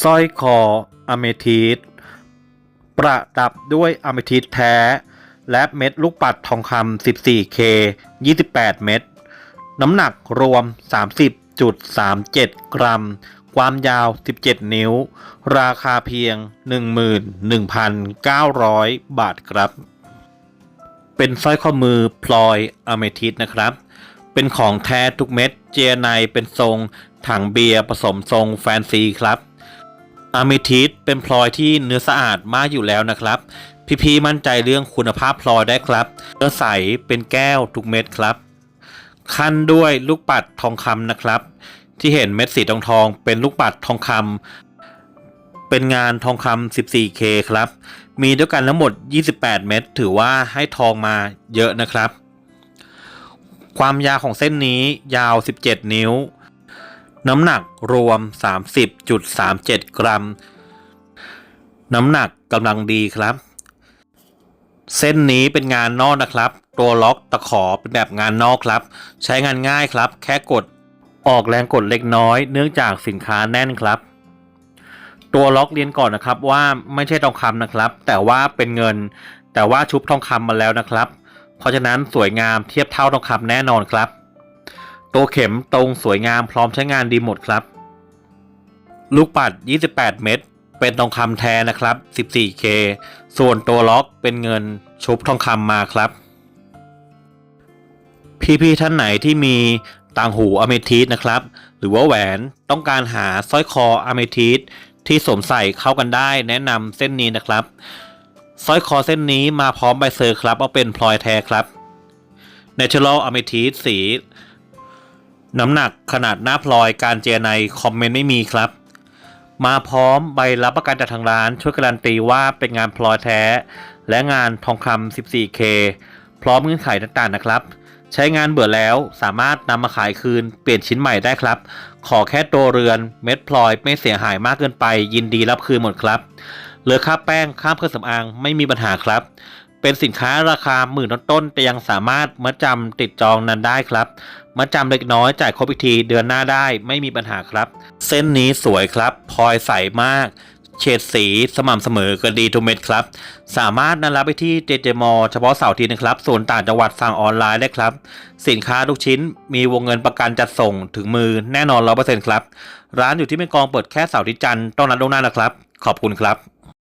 สร้อยคออะเมทิสประดับด้วยอะเมทิสแท้ และเม็ดลูกปัดทองคำ 14K 28 เม็ด น้ำหนักรวม 30.37 กรัม ความยาว 17 นิ้ว ราคาเพียง 11,900 บาทครับ เป็นสร้อยข้อมือพลอยอะเมทิสนะครับ เป็นของแท้ทุกเม็ด เจไนเป็นทรงถังเบียร์ผสมทรงแฟนซีครับ อะเมทิสเป็นพลอยที่เนื้อสะอาดมากอยู่แล้วนะครับ พี่ๆมั่นใจเรื่องคุณภาพพลอยได้ครับเนื้อใสเป็นแก้วทุกเม็ดครับ ขั้นด้วยลูกปัดทองคำนะครับ ที่เห็นเม็ดสีทองทอง เป็นลูกปัดทองคำเป็นงานทองคำ 14K ครับ มีด้วยกันทั้งหมด 28 เม็ดถือว่าให้ทองมาเยอะนะครับ ความยาวของเส้นนี้ยาว 17 นิ้ว น้ำหนักรวม 30.37 กรัม น้ำหนักกำลังดีครับ เส้นนี้เป็นงานนอกนะครับ ตัวล็อกตะขอเป็นแบบงานนอกครับ ใช้งานง่ายครับ แค่กดออกแรงกดเล็กน้อย เนื่องจากสินค้าแน่นครับ ตัวล็อกเรียนก่อนนะครับว่าไม่ใช่ทองคำนะครับ แต่ว่าเป็นเงิน แต่ว่าชุบทองคำมาแล้วนะครับ เพราะฉะนั้นสวยงามเทียบเท่าทองคำแน่นอนครับ ตัวเข็มตรงสวยงามพร้อมใช้งานดีหมดครับ ลูกปัด 28 เม็ดเป็นทองคำแท้นะครับ 14K ส่วนตัวล็อกเป็นเงินชุบทองคำมาครับ พี่ๆท่านไหนที่มีต่างหูอเมทิสนะครับ หรือว่าแหวนต้องการหาสร้อยคออเมทิสที่สวมใส่เข้ากันได้แนะนำเส้นนี้นะครับสร้อยคอเส้นนี้มาพร้อมใบเซอร์ครับเอาเป็นพลอยแท้ครับ Natural Amethyst สี น้ำหนักขนาดหน้าพลอยการเจในคอมเมนต์ไม่มีครับ มาพร้อมใบรับประกันจากทางร้านช่วยการันตีว่าเป็นงานพลอยแท้ และงานทองคำ 14K พร้อมเงื่อนไขต่างๆนะครับ ใช้งานเบื่อแล้วสามารถนำมาขายคืนเปลี่ยนชิ้นใหม่ได้ครับ ขอแค่ตัวเรือนเม็ดพลอยไม่เสียหายมากเกินไป ยินดีรับคืนหมดครับเหลือค่าแป้งค่าเครื่องสำอางไม่มีปัญหาครับ เป็นสินค้าราคาหมื่นต้นๆแต่ยังสามารถมัดจำติดจองนั้นได้ครับ มัดจำเล็กน้อยจ่ายครบอีกทีเดือนหน้าได้ไม่มีปัญหาครับ เส้นนี้สวยครับพลอยใสมาก เฉดสีสม่ำเสมอกันดีทุกเม็ดครับ สามารถนัดรับไปที่เจเจมอเฉพาะเสาร์อาทีนะครับส่วนต่างจังหวัดสั่งออนไลน์ได้ครับ สินค้าทุกชิ้นมีวงเงินประกันจัดส่งถึงมือแน่นอนร้อเปอร์เซ็นต์ครับ ร้านอยู่ที่แม่กองเปิดแค่เสาร์อาที่จันทร์ต้องนัดล่วงหน้านะครับ ขอบคุณครับ